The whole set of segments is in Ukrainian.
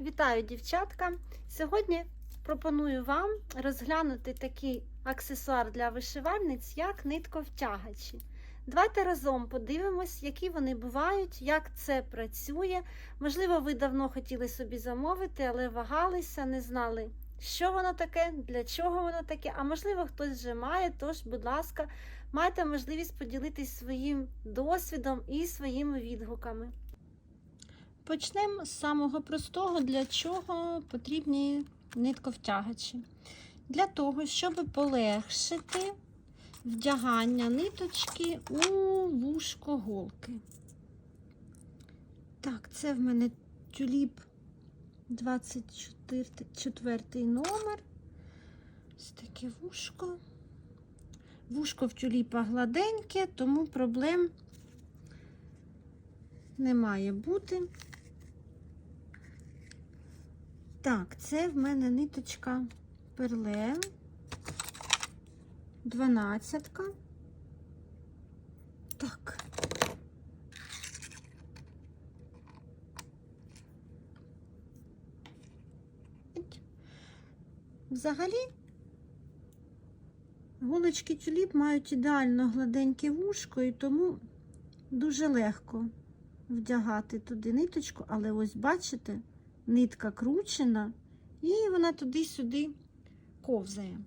Вітаю, дівчатка! Сьогодні пропоную вам розглянути такий аксесуар для вишивальниць, як нитковтягачі. Давайте разом подивимось, які вони бувають, як це працює. Можливо, ви давно хотіли собі замовити, але вагалися, не знали, що воно таке, для чого воно таке. А можливо, хтось вже має, тож, будь ласка, майте можливість поділитись своїм досвідом і своїми відгуками. Почнемо з самого простого, для чого потрібні нитковтягачі. Для того, щоб полегшити вдягання ниточки у вушко голки. Так, це в мене тюліп 24 номер. Ось таке вушко. Вушко в тюліпа гладеньке, тому проблем не має бути. Так, це в мене ниточка перле. Дванадцятка. Так. Взагалі, голочки тюліп мають ідеально гладеньке вушко, і тому дуже легко вдягати туди ниточку, але ось бачите, нитка кручена, і вона туди-сюди ковзає.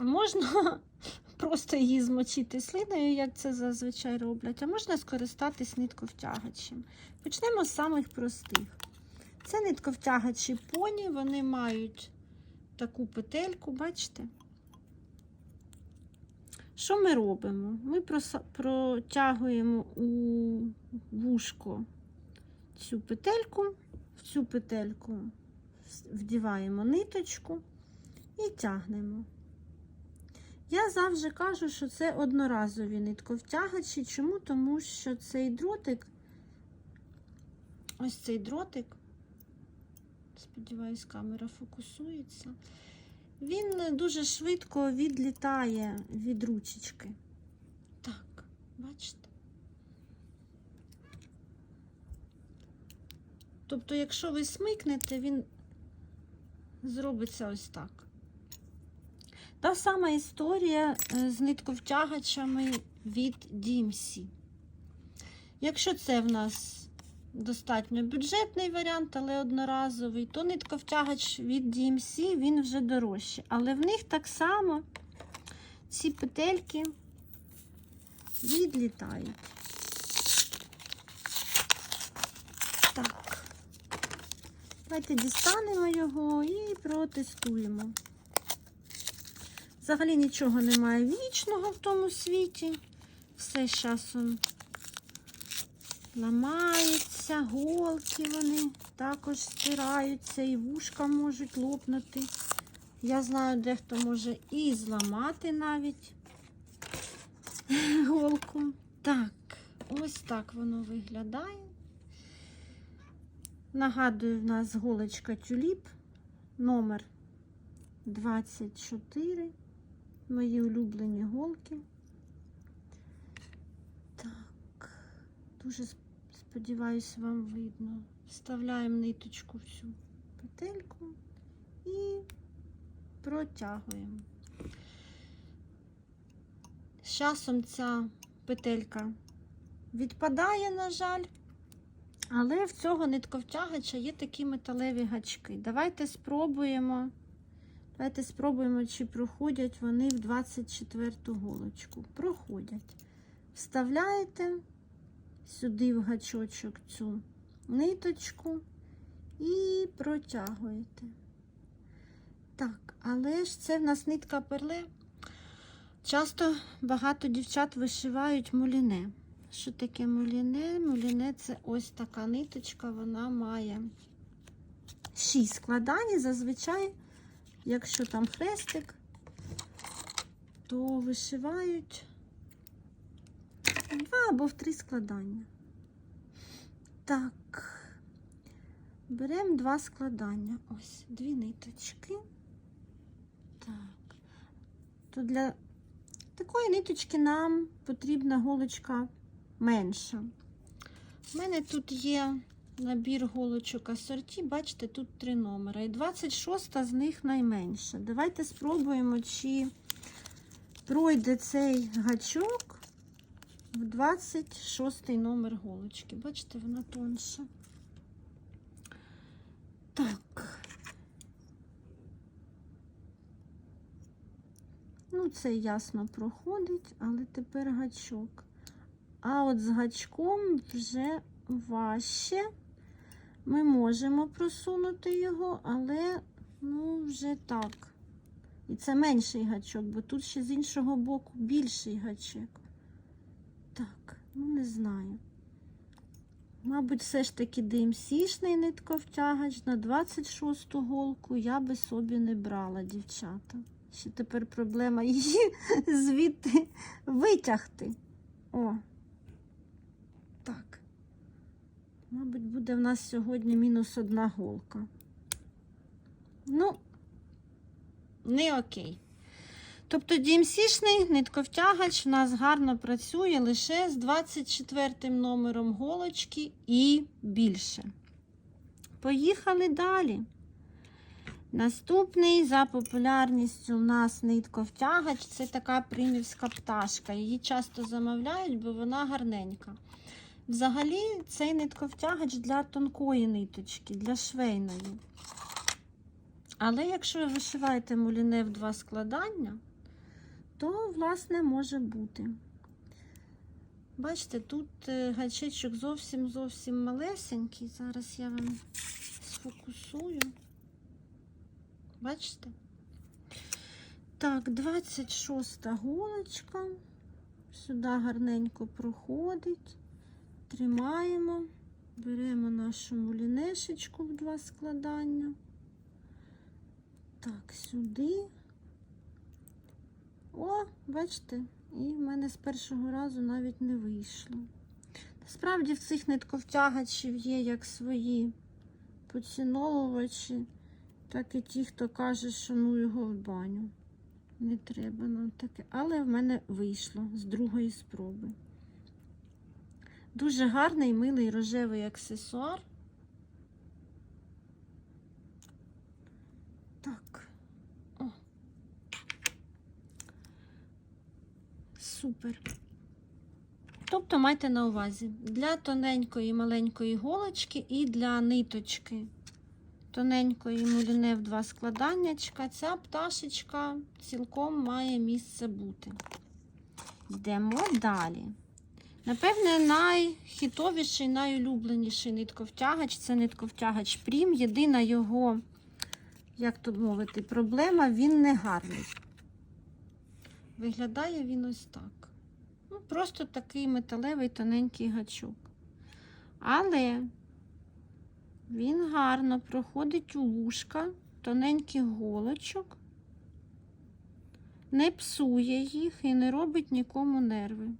Можна просто її змочити слиною, як це зазвичай роблять, а можна скористатись нитковтягачем. Почнемо з самих простих. Це нитковтягачі поні, вони мають таку петельку, бачите? Що ми робимо? Ми протягуємо у вушко цю петельку, в цю петельку вдіваємо ниточку і тягнемо. Я завжди кажу, що це одноразові нитковтягачі. Чому? Тому що цей дротик, ось цей дротик, сподіваюсь, камера фокусується, він дуже швидко відлітає від ручечки. Так, бачите? Тобто, якщо ви смикнете, він зробиться ось так. Та сама історія з нитковтягачами від DMC. Якщо це в нас достатньо бюджетний варіант, але одноразовий, то нитковтягач від DMC він вже дорожчий. Але в них так само ці петельки відлітають. Так, давайте дістанемо його і протестуємо. Взагалі нічого немає вічного в тому світі. Все з часом ламається, голки вони також стираються, і вушка можуть лопнути. Я знаю, дехто може і зламати навіть голку. Так, ось так воно виглядає. Нагадую, в нас голочка тюліп, номер 24 мої улюблені голки. Так, дуже сподіваюся, вам видно. Вставляємо ниточку в цю петельку і протягуємо. З часом ця петелька відпадає, на жаль, але в цього нитковтягача є такі металеві гачки. Давайте спробуємо. Давайте спробуємо, чи проходять вони в 24 голочку. Проходять. Вставляєте сюди в гачочок цю ниточку і протягуєте. Так, але ж це в нас нитка перле. Часто багато дівчат вишивають муліне. Що таке муліне? Муліне це ось така ниточка, вона має 6 складань зазвичай. Якщо там хрестик, то вишивають два або в три складання. Так, беремо два складання. Ось, дві ниточки. Так, то для такої ниточки нам потрібна голочка менша. У мене тут є набір голочок асорті. Бачите, тут три номера. І 26 з них найменша. Давайте спробуємо, чи пройде цей гачок в 26 номер голочки. Бачите, вона тонша. Так. Ну, це ясно проходить, але тепер гачок. А от з гачком вже важче. Ми можемо просунути його, але ну, вже так. І це менший гачок, бо тут ще з іншого боку більший гачок. Так, ну не знаю. Мабуть, все ж таки DMC-шний нитковтягач на 26-ту голку я би собі не брала, дівчата. Ще тепер проблема її звідти витягти. О, так. Мабуть, буде в нас сьогодні мінус одна голка. Ну, не окей. Тобто DMC-шний нитковтягач в нас гарно працює лише з 24 номером голочки і більше. Поїхали далі. Наступний за популярністю у нас нитковтягач це така примівська пташка. Її часто замовляють, бо вона гарненька. Взагалі, цей нитковтягач для тонкої ниточки, для швейної. Але якщо ви вишиваєте муліне в два складання, то, власне, може бути. Бачите, тут е, гачечок зовсім зовсім малесенький. Зараз я вам сфокусую. Бачите? Так, 26 голочка. Сюди гарненько проходить. Тримаємо, беремо нашу мулінешечку в два складання. Так, сюди. О, бачите, і в мене з першого разу навіть не вийшло. Насправді в цих нитковтягачів є як свої поціновувачі, так і ті, хто каже, що ну його в баню. Не треба нам таке. Але в мене вийшло з другої спроби. Дуже гарний милий рожевий аксесуар. Так. О. Супер. Тобто майте на увазі для тоненької маленької голочки і для ниточки тоненької муліне в два складаннячка, ця пташечка цілком має місце бути. Йдемо далі. Напевне, найхітовіший, найулюбленіший нитковтягач це нитковтягач Прім. Єдина його, як тут мовити, проблема, він не гарний. Виглядає він ось так. Ну, Просто такий металевий тоненький гачок. Але він гарно проходить у вушка тоненьких голочок, не псує їх і не робить нікому нерви.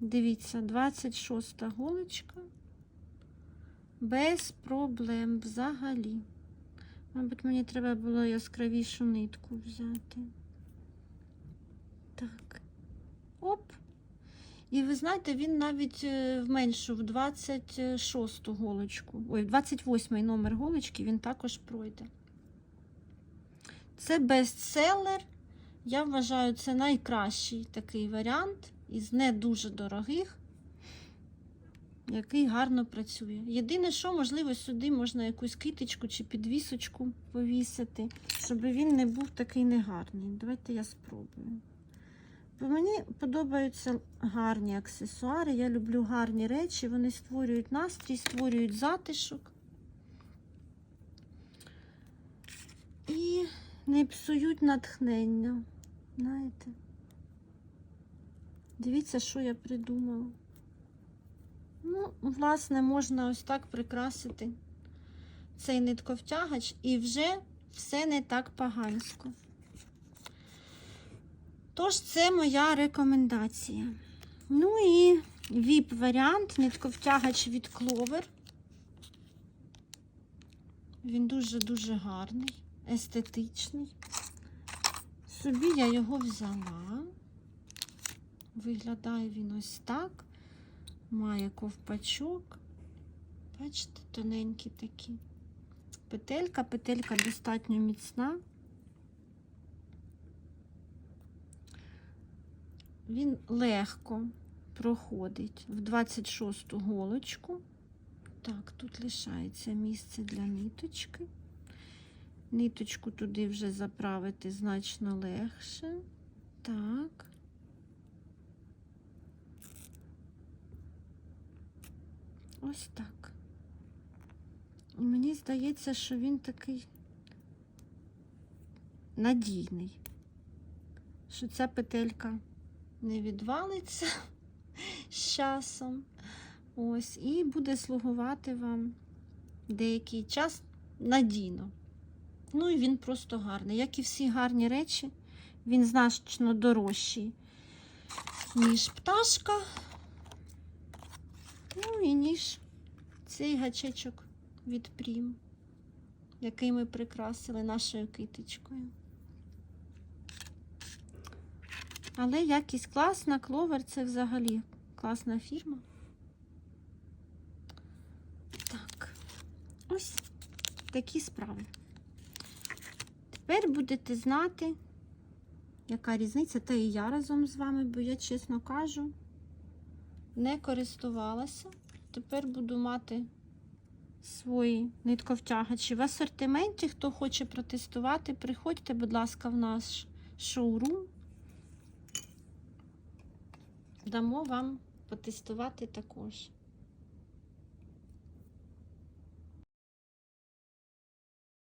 Дивіться, 26 голочка без проблем взагалі. Мабуть, мені треба було яскравішу нитку взяти. Так. Оп. І ви знаєте, він навіть е, вменшив 26 голочку. Ой, 28 номер голочки він також пройде. Це бестселер. Я вважаю, це найкращий такий варіант із не дуже дорогих, який гарно працює. Єдине, що, можливо, сюди можна якусь китичку чи підвісочку повісити, щоб він не був такий негарний. Давайте я спробую. Бо мені подобаються гарні аксесуари. Я люблю гарні речі, вони створюють настрій, створюють затишок і не псують натхнення. Знаєте? Дивіться, що я придумала. Ну, власне, можна ось так прикрасити цей нитковтягач, і вже все не так погансько. Тож, це моя рекомендація. Ну і VIP-варіант, нитковтягач від Clover. Він дуже-дуже гарний, естетичний. Собі я його взяла. Виглядає він ось так. Має ковпачок. Бачите, тоненькі такі. Петелька, петелька достатньо міцна. Він легко проходить в 26 голочку. Так, тут лишається місце для ниточки. Ниточку туди вже заправити значно легше. Так. Ось так. І мені здається, що він такий надійний, що ця петелька не відвалиться з часом. Ось, і буде слугувати вам деякий час надійно. Ну і він просто гарний. Як і всі гарні речі, він значно дорожчий, ніж пташка. Ну і ніж цей гачечок від Прім, який ми прикрасили нашою китичкою. Але якість класна, кловер це взагалі класна фірма. Так, ось такі справи. Тепер будете знати, яка різниця, та і я разом з вами, бо я, чесно кажу, не користувалася. Тепер буду мати свої нитковтягачі в асортименті. Хто хоче протестувати, приходьте, будь ласка, в наш шоурум. Дамо вам потестувати також.